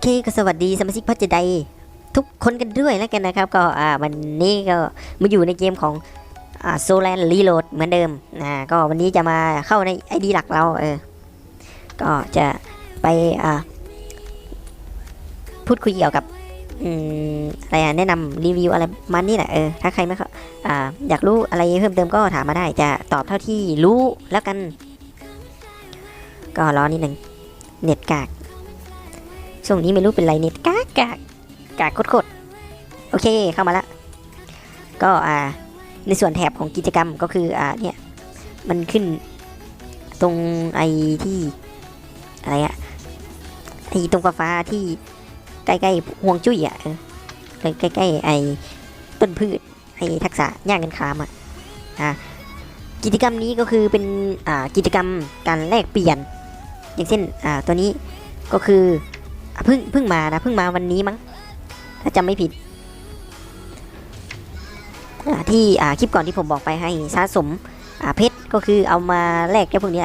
เคก็สวัสดีสมาชิกพัชไดทุกคนกันด้วยแล้วกันนะครับ ก็อ่าวันนี้ก็มาอยู่ในเกมของอ่าโซแลนรีโหลดเหมือนเดิมนะก็วันนี้จะมาเข้าในไอดีหลักเราเออก็จะไปอ่าพูดคุยเกี่ยวกับอืมอะไรอะแนะนำรีวิวอะไรมันนี่แหละเออถ้าใครไม่เข้าอ่าอยากรู้อะไรเพิ่มเติมก็ถามมาได้จะตอบเท่าที่รู้แล้วกัน ก็รอนิดหนึ่งเน็ตกาก ช่วงนี้ไม่รู้เป็นไรเน็ตกากกากกากโคตรโอเคเข้ามาละก็อ่าในส่วนแถบของกิจกรรมก็คืออ่าเนี่ยมันขึ้นตรงไอ้ที่อะไรอะไอตรงฟ้าที่ใกล้ๆห่วงจุ้ยอะใกล้ๆไอ้ต้นพืชไอ้ทักษะย่างกันคามอะอ่ากิจกรรมนี้ก็คือเป็นอ่ากิจกรรมการแลกเปลี่ยน อย่างเช่นอ่าตัวนี้ก็คือ เพิ่งเพิ่งมานะเพิ่งมาวันนี้มั้งถ้าจำไม่ผิดที่คลิปก่อนที่ผมบอกไปให้สะสมเพชรก็คือเอามาแลกแค่พวกนี้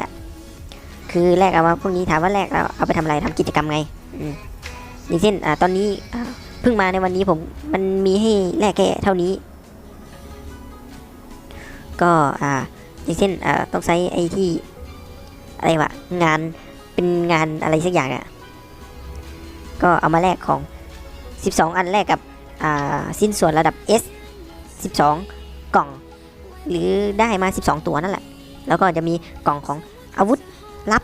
คือแลกเอามาพวกนี้ถามว่าแลกแล้วเอาไปทำอะไรทำกิจกรรมไงอย่างเช่นตอนนี้เพิ่งมาในวันนี้ผมมันมีให้แลกแค่เท่านี้ ก็อ่าอย่างเช่นต้องใช้ไอ้ที่อะไรวะงานเป็นงานอะไรสักอย่างอะ ก็เอามาแลกของ 12 อันแรกกับสิ้นส่วนระดับ S 12 กล่อง หรือได้มา 12 ตัวนั่นแหละ แล้วก็จะมีกล่องของอาวุธลับ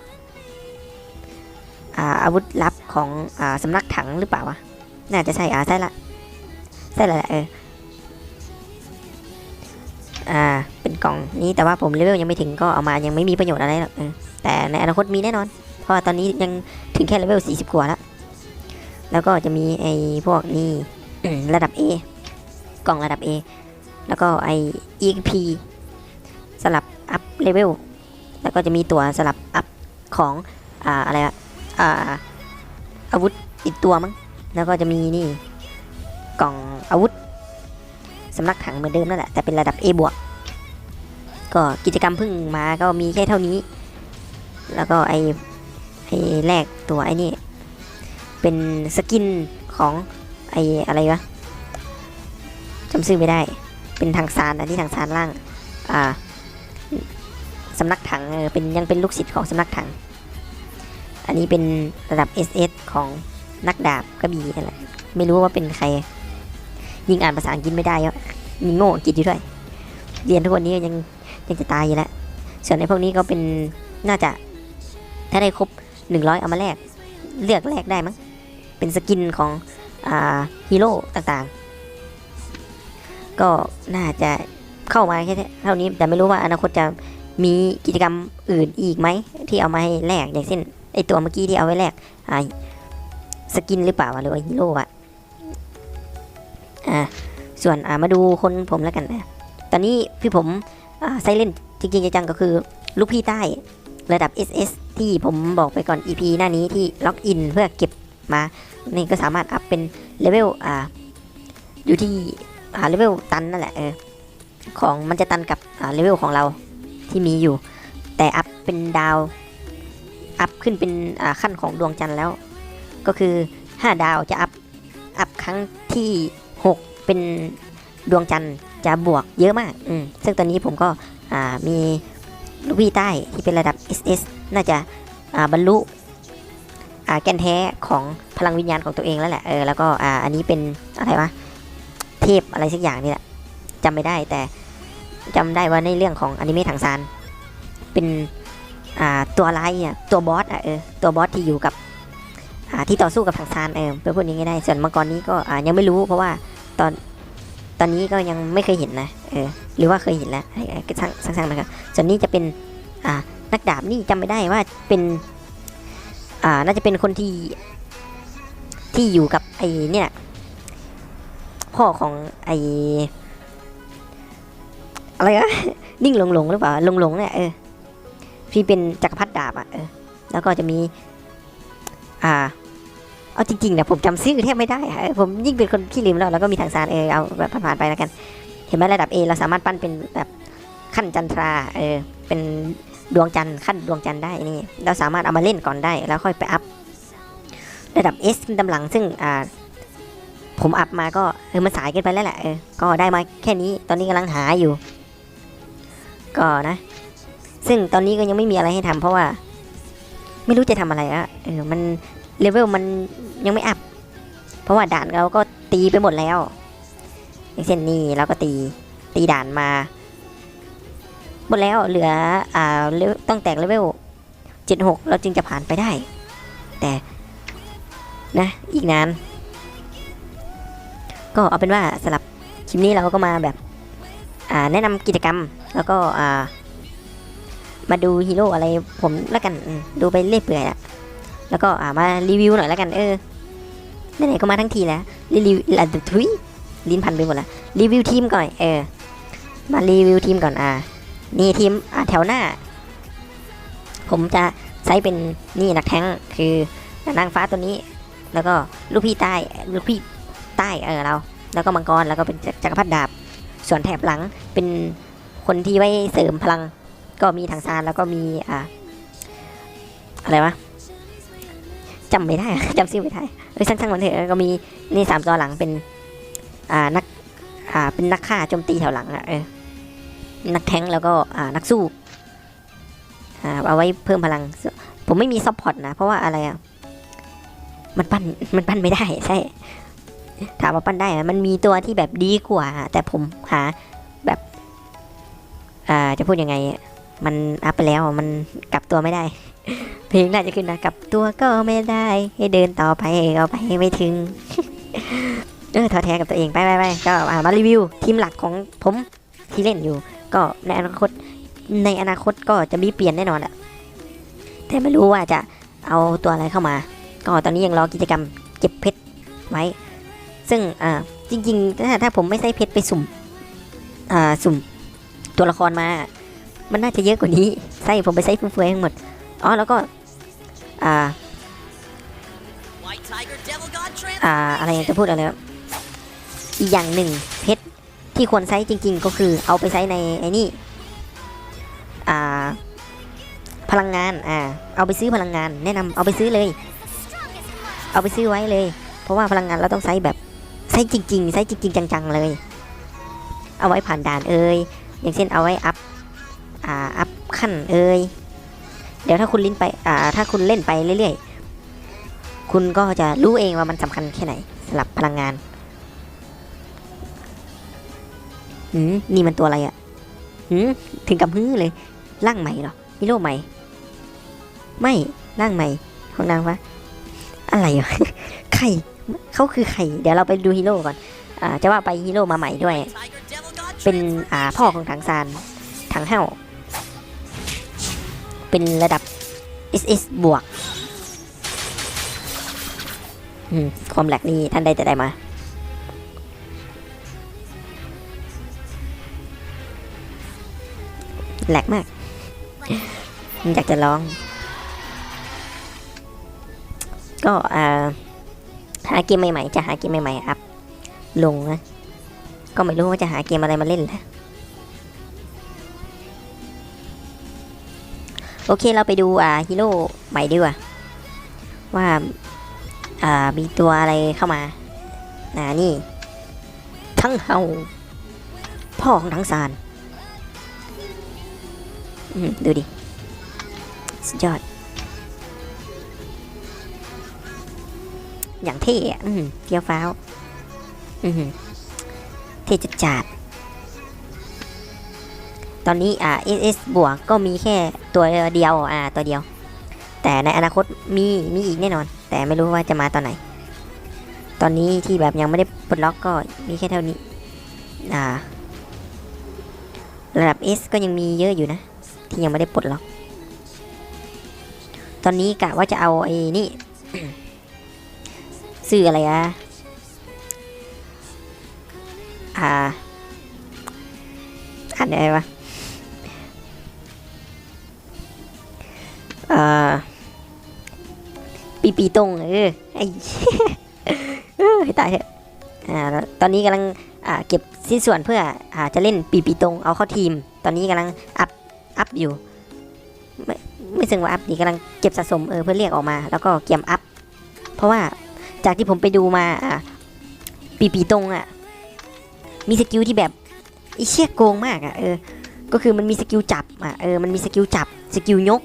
อาอาวุธลับของอสำนักถังหรือเปล่าวะ น่าจะใช่อ่าใช่ละใช่และละเอออ่าเป็นกล่องนี้แต่ว่าผมเลเวลยังไม่ถึงก็เอามายังไม่มีประโยชน์อะไรหรอกแต่ในอนาคตมีแน่นอน เพราะว่าตอนนี้ยังถึงแค่เลเวล40 กว่าแล้ว แล้วก็จะมีไอ้พวกนี้ระดับ A กล่องระดับ A แล้วก็ไอ้ EXP สลับอัพเลเวลแล้วก็จะมีตัวสลับอัพของอ่าอะไรอะอ่าอาวุธอีกตัวมั้งแล้วก็จะมีนี่กล่องอาวุธสำนักถังเหมือนเดิมนั่นแหละแต่เป็นระดับ A บวกก็กิจกรรมเพิ่งมาก็มีแค่เท่านี้ แล้วก็ไอ้ไอ้แรกตัวไอ้นี่ เป็นสกินของไออะไรวะจำชื่อไม่ได้ เป็นทางซานอันที่ทางซานล่าง อ่าสำนักถังเออเป็นยังเป็นลูกศิษย์ของสำนักถัง อันนี้เป็นระดับ SS ของนักดาบกระบี่อะไรไม่รู้ว่าเป็นใคร ยิงอ่านภาษาอังกฤษไม่ได้แล้วมีโง่อังกฤษอยู่ด้วย เรียนทุกวันนี้ยังยังจะตายอยู่แล้ว ส่วนในพวกนี้ก็เป็นน่าจะถ้าได้ครบ100เอามาแลกเลือกแลกได้มั้ง เป็นสกินของฮีโร่ต่างๆ ก็น่าจะเข้ามาแค่เท่านี้ แต่ไม่รู้ว่าอนาคตจะมีกิจกรรมอื่นอีกไหม ที่เอามาให้แลกอย่างเช่นไอตัวเมื่อกี้ที่เอาไว้แลกอ่าสกินหรือเปล่าหรือว่าฮีโร่อะอ่าส่วนอ่ามาดูคนผมแล้วกันนะตอนนี้พี่ผมไซเลนจริงๆจังก็คือ ลูกพี่ใต้ระดับ SS ที่ผมบอกไปก่อน EP หน้านี้ที่ล็อกอินเพื่อเก็บ มา นี่ก็สามารถอัพเป็นเลเวลอ่าอยู่ที่อ่าเลเวลตันนั่นแหละเออของมันจะตันกับอ่าเลเวลของเราที่มีอยู่ แต่อัพเป็นดาวอัพขึ้นเป็นอ่าขั้นของดวงจันทร์แล้ว ก็คือ 5 ดาวจะอัพอัพครั้งที่ 6 เป็นดวงจันทร์จะบวกเยอะมากอืมซึ่งตอนนี้ผมก็อ่ามีลูกพี่ใต้ที่เป็นระดับ SS น่าจะอ่าบรรลุ แกนแท้ของพลังวิญญาณของตัวเองแล้วแหละเออแล้วก็อ่าอันนี้เป็นอะไรวะเทพอะไรสักอย่างนี่แหละจำไม่ได้แต่จำได้ว่าในเรื่องของอนิเมะถังซานเป็นอ่าตัวร้ายเนี่ยตัวบอสอะเออตัวบอสที่อยู่กับอ่าที่ต่อสู้กับถังซานเออเป็นพูดอย่างนี้ได้ส่วนมังกรนี้ก็อ่ายังไม่รู้เพราะว่าตอนตอนนี้ก็ยังไม่เคยเห็นนะเออหรือว่าเคยเห็นแล้วไอ้ไอ้ก็ช่างช่างนะครับส่วนนี้จะเป็นอ่านักดาบนี่จำไม่ได้ว่าเป็น อ่าน่าจะเป็นคนที่ที่อยู่กับไอ้เนี่ยพ่อของไอ้อะไรอะนิ่งหลงหลงหรือเปล่าหลงหลงเนี่ยเออที่เป็นจักรพรรดิดาบอะเออแล้วก็จะมี อ่า เอาจริงๆเนี่ยผมจำชื่อแทบไม่ได้อะผมยิ่งเป็นคนขี้ลืมแล้วแล้วก็มีทางสารเออเอาแบบผ่านๆไปแล้วกัน เห็นไหมระดับ A เราสามารถปั้นเป็นแบบขั้นจันทราเออเป็น ดวงจันทร์ขั้นดวงจันทร์ได้นี่เราสามารถเอามาเล่นก่อนได้ แล้วค่อยไปอัพระดับ S ขึ้นตำหลังซึ่งอ่าผมอัพมาก็เออมันสายเกินไปแล้วแหละเออก็ได้มาแค่นี้ตอนนี้กำลังหาอยู่ ก็นะ ซึ่งตอนนี้ก็ยังไม่มีอะไรให้ทำเพราะว่า ไม่รู้จะทำอะไรอะเออมันเลเวลมันยังไม่อัพเพราะว่าด่านเราก็ตีไปหมดแล้วอย่างเช่นนี่เราก็ตีตีด่านมา หมดแล้วเหลืออ่าต้องแตกเลเวลเจ็ดหกเราจึงจะผ่านไปได้ แต่นะอีกนานก็เอาเป็นว่าสำหรับคลิปนี้เราก็มาแบบอ่าแนะนำกิจกรรมแล้วก็อ่ามาดูฮีโร่อะไรผมแล้วกันดูไปเรื่อยเปื่อยอะแล้วก็อ่ามารีวิวหน่อยแล้วกันเออไหนๆก็มาทั้งทีแล้วรีวิวอะทุยลิ้นพันไปหมดละรีวิวทีมก่อนเออมารีวิวทีมก่อนอ่า นี่ทีมแถวหน้า ผมจะใช้เป็นนี่นักแท้งคือนางฟ้าตัวนี้ แล้วก็ลูกพี่ใต้ลูกพี่ใต้เออเรา แล้วก็มังกรแล้วก็เป็นจักรพรรดิดาบ ส่วนแถบหลังเป็นคนที่ไว้เสริมพลัง ก็มีทางซานแล้วก็มีอ่าอะไรวะจำไม่ได้จำชื่อไม่ได้เออช่างๆมันเถอะก็มีนี่สามตัวหลังเป็น อ่านักอ่าเป็นนักฆ่าโจมตีแถวหลังอะเออ นักแทงแล้วก็นักสู้เอาไว้เพิ่มพลัง ผมไม่มีซัพพอร์ตนะ เพราะว่าอะไรอะมันปั้นมันปั้นไม่ได้ใช่ ถามว่าปั้นได้มันมีตัวที่แบบดีกว่า แต่ผมหาแบบอ่าจะพูดยังไง มันอัพไปแล้วมันกลับตัวไม่ได้ เพลงน่าจะขึ้นนะกลับตัวก็ไม่ได้ ให้เดินต่อไปก็ไปไม่ถึงเออท้อแท้กับตัวเองไปไปไปก็มารีวิวทีมหลักของผมที่เล่นอยู่ ก็ในอนาคตในอนาคตก็จะมีเปลี่ยนแน่นอนอะแต่ไม่รู้ว่าจะเอาตัวอะไรเข้ามา ก็ตอนนี้ยังรอกิจกรรมเก็บเพชรไว้ ซึ่งอ่าจริงๆถ้าถ้าผมไม่ใช้เพชรไปสุ่มอ่าสุ่มตัวละครมา มันน่าจะเยอะกว่านี้ใช่ผมไปใช้ฟุ่มเฟือยทั้งหมดอ๋อแล้วก็อ่า White Tiger Devil God Trans. อ่าอะไรจะพูดอะไรวะอีกอย่างหนึ่งเพชร ที่ควรใช้จริง ๆ ก็คือเอาไปใช้ในไอ้นี่อ่าพลังงานอ่าเอาไปซื้อพลังงาน แนะนำเอาไปซื้อเลย เอาไปซื้อไว้เลย เพราะว่าพลังงานเราต้องใช้แบบใช้จริงๆใช้จริง ๆ จัง ๆ เลย เอาไว้ผ่านด่านเอ่ยอย่างเช่นเอาไว้อัพอ่าอัพขั้นเอ่ยเดี๋ยวถ้าคุณลิ้นไปอ่าถ้าคุณเล่นไปเรื่อยๆ คุณก็จะรู้เองว่ามันสำคัญแค่ไหนสำหรับพลังงาน หืมนี่มันตัวอะไรอะ่ะหืมถึงกับฮื้อเลย ร่างใหม่เหรอฮีโร่ใหม่ ไม่ ร่างใหม่ ของนางวะ อะไรอะใครเขาคือใคร เดี๋ยวเราไปดูฮีโร่ก่อน อ่า จะว่าไปฮีโร่มาใหม่ด้วย เป็นอ่าพ่อของถังซานถังเห่าเป็นระดับ SS บวก ความแหลกนี่ท่านได้แต่ได้มา แหลกมาก อยากจะร้อง ก็อ่าหาเกมใหม่ๆ จะหาเกมใหม่ๆอัพลงนะ ก็ไม่รู้ว่าจะหาเกมอะไรมาเล่นแหละโอเคเราไปดูอ่าฮีโร่ใหม่ดีกว่า ว่าอ่ามีตัวอะไรเข้ามา อ่านี่ ทั้งเฮาพ่อของทั้งซาน ดูดิ สุดยอด อย่างเท่อะเกียวฟ้าวเทจัดจัดตอนนี้อ่า SS บวกก็มีแค่ตัวเดียวอ่าตัวเดียว แต่ในอนาคตมีมีอีกแน่นอน แต่ไม่รู้ว่าจะมาตอนไหน ตอนนี้ที่แบบยังไม่ได้ปลดล็อกก็มีแค่เท่านี้อ่าระดับ S ก็ยังมีเยอะอยู่นะ ที่ยังไม่ได้ปลดล็อก ตอนนี้กะว่าจะเอาไอ้นี่ซื้ออะไรอะอ่าอ่านอะไรวะอ่อปีปีตรงเออไอ้ให้ตายเถอะอ่าตอนนี้กำลังอ่าเก็บสิ้นส่วนเพื่ออ่าจะเล่นปีปีตรงเอาเข้าทีม ตอนนี้กำลังอัพ อัพอยู่ ไม่ไม่ซึ่งว่าอัพดีกำลังเก็บสะสมเออเพื่อเรียกออกมา แล้วก็เกียมอัพ เพราะว่าจากที่ผมไปดูมาอะปีปีตรงอะ มีสกิลที่แบบไอเชี่ยโกงมากอะเออ ก็คือมันมีสกิลจับอะเออมันมีสกิลจับสกิลยก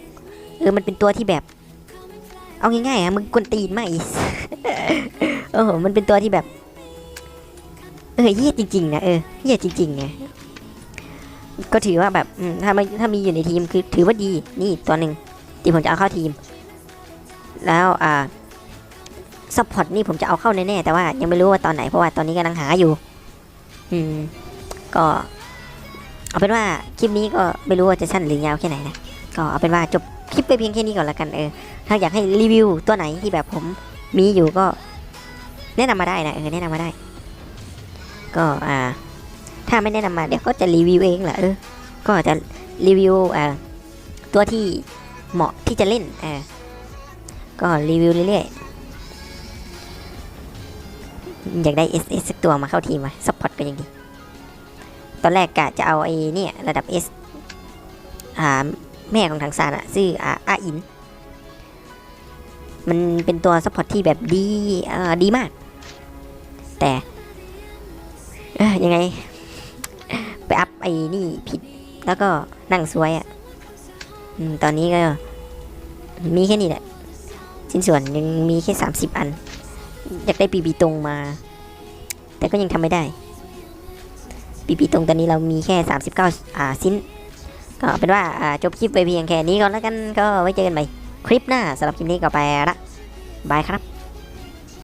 เออมันเป็นตัวที่แบบ เอาง่ายๆอะมึงกวนตีนมากอีสเออมันเป็นตัวที่แบบเออเหี้ยจริงๆนะเออเหี้ยจริงๆไง ก็ถือว่าแบบถ้าไม่ถ้ามีอยู่ในทีมคือถือว่าดีนี่ตัวหนึ่งที่ผมจะเอาเข้าทีม แล้วอ่าซัพพอร์ตนี่ผมจะเอาเข้าแน่ๆแต่ว่ายังไม่รู้ว่าตอนไหนเพราะว่าตอนนี้กำลังหาอยู่ อืม ก็เอาเป็นว่าคลิปนี้ก็ไม่รู้ว่าจะสั้นหรือยาวแค่ไหนนะก็เอาเป็นว่าจบคลิปไปเพียงแค่นี้ก่อนละกันเออถ้าอยากให้รีวิวตัวไหนที่แบบผมมีอยู่ก็ แนะนำมาได้นะเออแนะนำมาได้ ก็อ่า ถ้าไม่แนะนำมาเดี๋ยวก็จะรีวิวเองแหละเออก็จะรีวิวอ่าตัวที่เหมาะที่จะเล่นอ่าก็รีวิวเรื่อยๆอยากได้ S S สักตัวมาเข้าทีมมาซัพพอร์ตก็ยังดี ตอนแรกกะจะเอาไอ้นี่ระดับ S อ่าแม่ของทางซานอะชื่ออาอาอิน มันเป็นตัวซัพพอร์ตที่แบบดีอ่าดีมาก แต่ยังไง ไอ้นี่ผิด แล้วก็นั่งซวยอะ่ะตอนนี้ก็ มีแค่นี้แหละ ชิ้นส่วนยังมีแค่สามสิบอัน อยากได้ปีบีตรงมา แต่ก็ยังทำไม่ได้ปีปีตรงตอนนี้เรามีแค่ 39 อ่าชิ้น ก็เป็นว่าอ่าจบคลิปไปเพียงแค่นี้ก่อนแล้วกันก็ไว้เจอกันใหม่คลิปหน้าสำหรับคลิปนี้ก็ไปละบายครับ